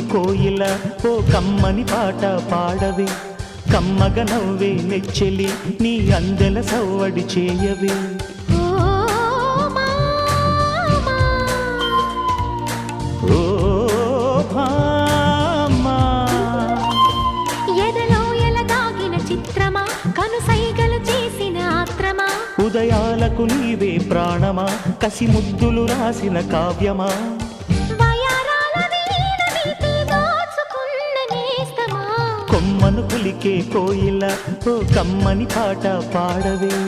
కోయిల ఓ కమ్మని పాట పాడవే. కమ్మగ నవ్వే నెచ్చెలి నీ అందెల సవ్వడి చేయవే. ఉదయాలకు నీవే ప్రాణమా కసి ముద్దులు రాసిన కావ్యమా? మనుకులికే కోయిల ఓ కమ్మని పాట పాడవే.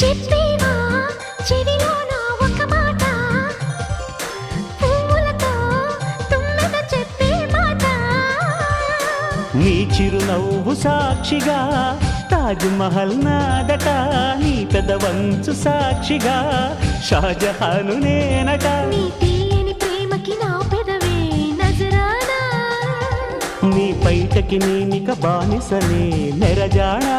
చెప్పేవా? చెవిలో నా ఒక మాట. పువ్వులతో తుమ్మెద చెప్పే మాట. నీ చిరునవ్వు సాక్షిగా తాజ్ మహల్ నాదట. నీ పెదవంచు సాక్షిగా షాజహాను నేనట. నీ తీయని ప్రేమకి నా పెదవే నజరానా? నీ పైటకి నేనిక బానిసనే నెరజాడా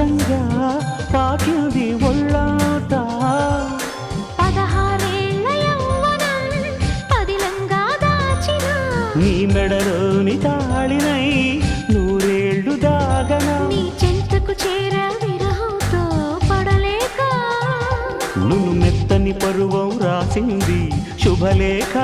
వెచ్చంగా పాకింది ఒళ్ళాట. పదహారేళ్ళ యవ్వనం పదిలంగా దాచిన. నీ మెడలోని తాళినై నూరేళ్ళు దాగనా. నీ చెంతకు చేర విరహంతో పడలేక. నువ్వు మెత్తని పరువం రాసింది శుభలేఖ.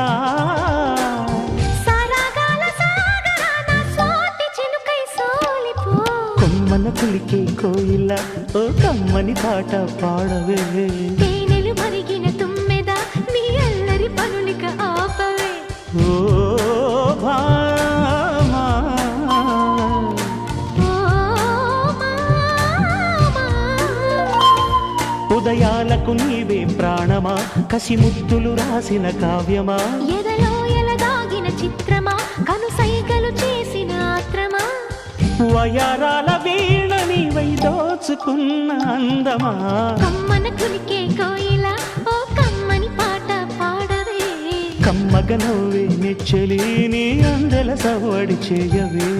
కులికే కోయిల ఓ కమ్మని పాట పాడవే. తేనెలు మరిగిన తుమ్మెద నీ అల్లరి పనులిక ఆపవే. ఓ భామా ఉదయాలకు నీవే ప్రాణమా కసి ముద్దులు రాసిన కావ్యమా? ఎదలో ఎలదాగిన చిత్రమా కనుసైగలు చేసిన ఆత్రమా? వయారాల నీవై దోచుకున్న అందమా? కమ్మన కులికే కోయిల ఓ కమ్మని పాట పాడవే. కమ్మగ నవ్వే నెచ్చలి నీ అందెల సవడి చేయవే.